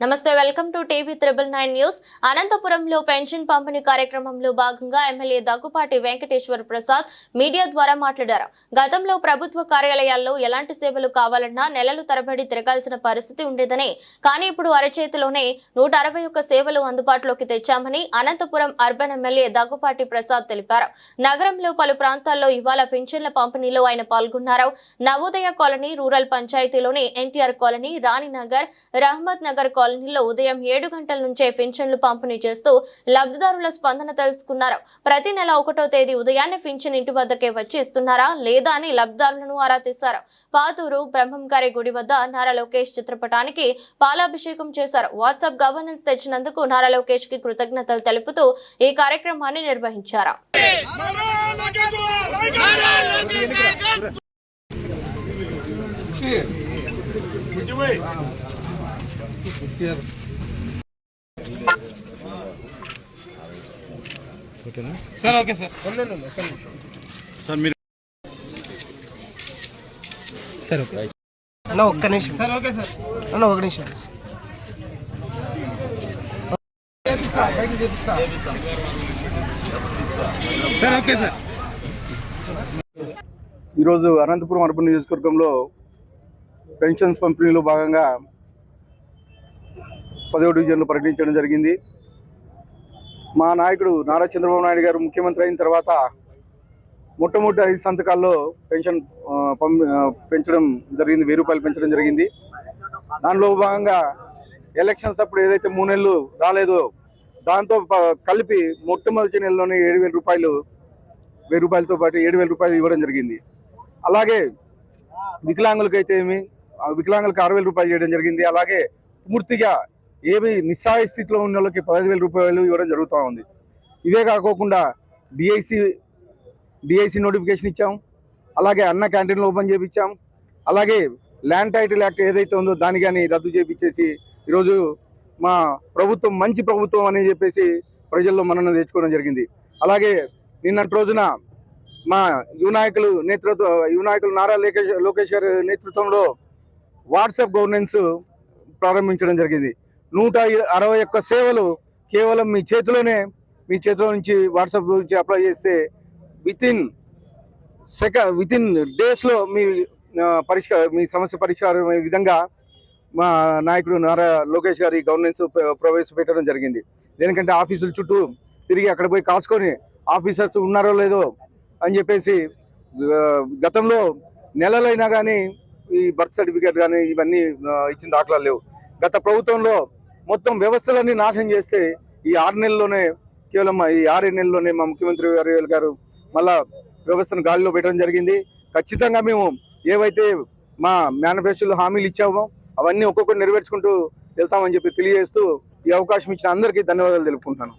నమస్తే welcome to TV triple nine news. అనంతపురంలో pension పంపిణీ కార్యక్రమంలో భాగంగా ఎమ్మెల్యే దగ్గుపాటి వెంకటేశ్వర ప్రసాద్ మీడియా ద్వారా మాట్లాడారు. గతంలో ప్రభుత్వ కార్యాలయాల్లో ఎలాంటి సేవలు కావాలన్నా నెలలు తరబడి తిరగాల్సిన పరిస్థితి ఉండేదని కానీ ఇప్పుడు అరచేతిలోనే నూట అరవై ఒక్క సేవలు అందుబాటులోకి తెచ్చామని అనంతపురం అర్బన్ ఎమ్మెల్యే దగ్గుపాటి ప్రసాద్ తెలిపారు. నగరంలో పలు ప్రాంతాల్లో ఇవాళ పెన్షన్ల పంపిణీలో ఆయన పాల్గొన్నారు. నవోదయ కాలనీ రూరల్ పంచాయతీలోని ఎన్టీఆర్ కాలనీ రాణినగర్ రహమత్ నగర్ కాలనీలో ఉదయం ఏడు గంటల నుంచే పింఛన్లు పంపిణీ చేస్తూ లబ్ధిదారుల స్పందన తెలుసుకున్నారు. ప్రతి నెల ఒకటో తేదీ ఉదయాన్నే పింఛన్ ఇంటి వద్దకే వచ్చి ఇస్తున్నారా లేదా అని లబ్ధిదారులను ఆరా తీశారు. పాతూరు బ్రహ్మంగారి గుడి వద్ద నారా లోకేష్ చిత్రపటానికి పాలాభిషేకం చేశారు. వాట్సాప్ గవర్నెన్స్ తెచ్చినందుకు నారా లోకేష్కి కృతజ్ఞతలు తెలుపుతూ ఈ కార్యక్రమాన్ని నిర్వహించారు. Sir okay sir. సార్ మీరు సార్ ఓకే. అన్న ఒక్క నిమిషం. Sir okay sir. అన్న ఒక నిమిషం. Sir okay sir. ఈరోజు అనంతపురం అర్బన్ నియోజకవర్గంలో పెన్షన్స్ పంపిణీలో భాగంగా పదవ డివిజన్లు ప్రకటించడం జరిగింది. మా నాయకుడు నారా చంద్రబాబు నాయుడు గారు ముఖ్యమంత్రి అయిన తర్వాత మొట్టమొదటి ఐదు సంతకాల్లో పెన్షన్ పెంచడం జరిగింది వెయ్యి రూపాయలు పెంచడం జరిగింది. దానిలో భాగంగా ఎలక్షన్స్ అప్పుడు ఏదైతే మూడు నెలలు రాలేదో దాంతో కలిపి మొట్టమొదటి నెలలోనే ఏడు వేల రూపాయలు వెయ్యి రూపాయలతో పాటు ఏడు వేల రూపాయలు ఇవ్వడం జరిగింది. అలాగే వికలాంగులకైతే ఏమి ఆ వికలాంగులకు ఆరు వేల రూపాయలు చేయడం జరిగింది. అలాగే పూర్తిగా ఏమి నిస్సాయ స్థితిలో ఉన్న వాళ్ళకి పదహైదు వేల రూపాయలు ఇవ్వడం జరుగుతూ ఉంది. ఇవే కాకోకుండా డిఐసి డిఐసి నోటిఫికేషన్ ఇచ్చాం. అలాగే అన్న క్యాంటీన్లు ఓపెన్ చేయించాం అలాగే ల్యాండ్ టైటిల్ యాక్ట్ ఏదైతే ఉందో దాని కానీ రద్దు చేయించేసి ఈరోజు మా ప్రభుత్వం మంచి ప్రభుత్వం అని చెప్పేసి ప్రజల్లో మనను తెచ్చుకోవడం జరిగింది. అలాగే నిన్నటి రోజున మా యువ నాయకులు నేతృత్వ యువ నాయకులు నారా లోకేష్ లోకేష్ గారి నేతృత్వంలో వాట్సాప్ గవర్నెన్స్ ప్రారంభించడం జరిగింది. నూట అరవై ఒక్క సేవలు కేవలం మీ చేతిలోనే మీ చేతిలో నుంచి వాట్సాప్ నుంచి అప్లై చేస్తే వితిన్ సెకండ్ సెక డేస్లో మీ పరిష్కార మీ సమస్య పరిష్కారం విధంగా మా నాయకుడు నారా లోకేష్ గారి గవర్నెన్స్ ప్ర- ప్రవేశపెట్టడం జరిగింది. దేనికంటే ఆఫీసుల చుట్టూ తిరిగి అక్కడ పోయి కాసుకొని ఆఫీసర్స్ ఉన్నారో లేదో అని చెప్పేసి గతంలో నెలలైనా కానీ ఈ బర్త్ సర్టిఫికేట్ కానీ ఇవన్నీ ఇచ్చిన దాఖలాలు లేవు. గత ప్రభుత్వంలో మొత్తం వ్యవస్థలన్నీ నాశనం చేస్తే ఈ ఆరు నెలల్లోనే కేవలం ఈ ఆరు నెలల్లోనే మా ముఖ్యమంత్రి గారు గారు మళ్ళా వ్యవస్థను గాలిలో పెట్టడం జరిగింది. ఖచ్చితంగా మేము ఏవైతే మా మేనిఫెస్టోలో హామీలు ఇచ్చామో అవన్నీ ఒక్కొక్కటి నెరవేర్చుకుంటూ వెళ్తామని చెప్పి తెలియజేస్తూ ఈ అవకాశం ఇచ్చిన అందరికీ ధన్యవాదాలు తెలుపుకుంటున్నాను.